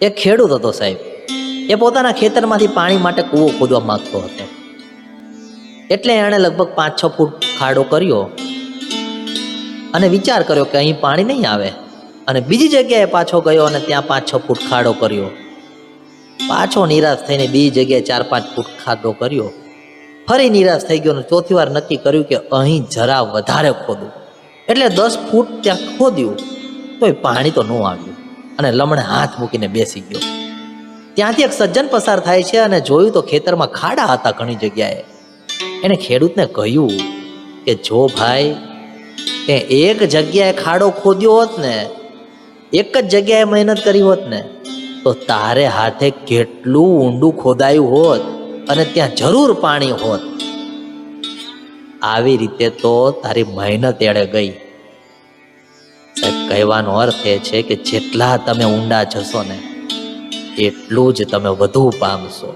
એક ખેડૂત હતો સાહેબ. એ પોતાના ખેતરમાંથી પાણી માટે કૂવો ખોદવા માંગતો હતો. એટલે એણે લગભગ પાંચ છ ફૂટ ખાડો કર્યો અને વિચાર કર્યો કે અહીં પાણી નહીં આવે. અને બીજી જગ્યાએ પાછો ગયો અને ત્યાં પાંચ છ ફૂટ ખાડો કર્યો. પાછો નિરાશ થઈને બીજી જગ્યાએ ચાર પાંચ ફૂટ ખાડો કર્યો. ફરી નિરાશ થઈ ગયો અને ચોથી વાર નક્કી કર્યું કે અહીં જરા વધારે ખોદું. એટલે દસ ફૂટ ત્યાં ખોદ્યું. તોય પાણી તો ન આવ્યું. અને લમણે હાથ મૂકીને બેસી ગયો. ત્યાંથી એક સજ્જન પસાર થાય છે અને જોયું તો ખેતરમાં ખાડા હતા ઘણી જગ્યાએ. એને ખેડૂતને કહ્યું કે, જો ભાઈ તે એક જગ્યાએ ખાડો ખોદ્યો હોત ને, એક જ જગ્યાએ મહેનત કરી હોત ને, તો તારે હાથે કેટલું ઊંડું ખોદાયું હોત અને ત્યાં જરૂર પાણી હોત. આવી રીતે તો તારી મહેનત એળે ગઈ. કહેવાનો અર્થ એ છે કે જેટલા તમે ઊંડા જશો ને, એટલું જ તમે વધુ પામશો.